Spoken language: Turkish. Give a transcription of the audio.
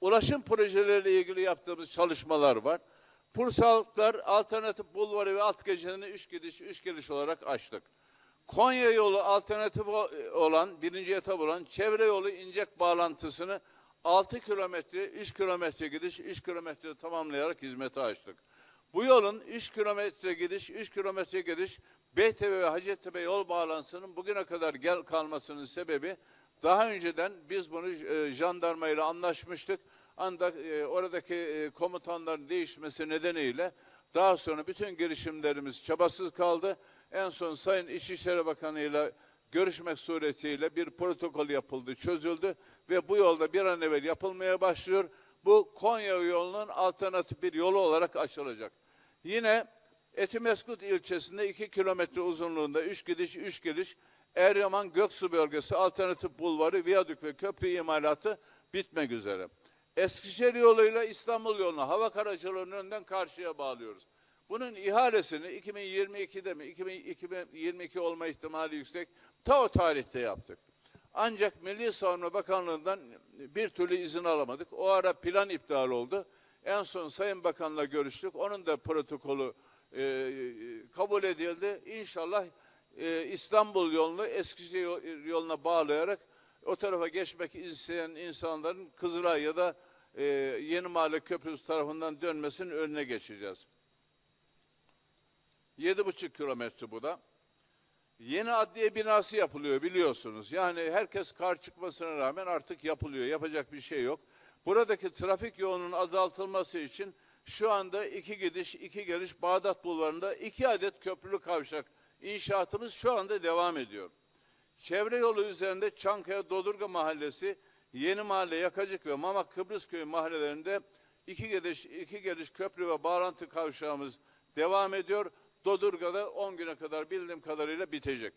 ulaşım projeleriyle ilgili yaptığımız çalışmalar var. Pursallıklar alternatif bulvarı ve alt geçidini üç gidiş, üç geliş olarak açtık. Konya yolu alternatif o- olan, birinci etap olan çevre yolu incek bağlantısını 6 kilometre, 3 kilometre gidiş, 3 kilometre tamamlayarak hizmete açtık. Bu yolun 3 kilometre gidiş, 3 kilometre gidiş Beytepe ve Hacettepe yol bağlantısının bugüne kadar gel kalmasının sebebi daha önceden biz bunu e, jandarmayla anlaşmıştık. Ancak e, oradaki e, komutanların değişmesi nedeniyle daha sonra bütün girişimlerimiz çabasız kaldı. En son Sayın İçişleri Bakanı ile görüşmek suretiyle bir protokol yapıldı, çözüldü ve bu yolda bir an evvel yapılmaya başlıyor. Bu Konya yolunun alternatif bir yolu olarak açılacak. Yine Etimeskut ilçesinde 2 kilometre uzunluğunda 3 gidiş 3 geliş Eryaman Göksu bölgesi alternatif bulvarı, viyadük ve köprü imalatı bitmek üzere. Eskişehir yoluyla İstanbul yolunu hava karacılığının önünden karşıya bağlıyoruz. Bunun ihalesini 2022'de mi 2022 olma ihtimali yüksek ta o tarihte yaptık. Ancak Milli Savunma Bakanlığı'ndan bir türlü izin alamadık. O ara plan iptal oldu. En son Sayın Bakan'la görüştük. Onun da protokolü e, kabul edildi. İnşallah e, İstanbul yolunu Eskişehir yol- yoluna bağlayarak o tarafa geçmek isteyen insanların Kızılay ya da e, Yeni Mahalle Köprüsü tarafından dönmesinin önüne geçeceğiz. Yedi buçuk kilometre bu da. Yeni adliye binası yapılıyor biliyorsunuz. Yani herkes kar çıkmasına rağmen artık yapılıyor. Yapacak bir şey yok. Buradaki trafik yoğunluğunun azaltılması için şu anda iki gidiş, iki geliş Bağdat Bulvarı'nda iki adet köprülü kavşak inşaatımız şu anda devam ediyor. Çevre yolu üzerinde Çankaya Dodurga Mahallesi, Yeni Mahalle, Yakacık ve Mamak Kıbrısköy'ü mahallelerinde iki geliş, iki geliş köprü ve bağlantı kavşağımız devam ediyor. Dodurga'da 10 güne kadar bildiğim kadarıyla bitecek.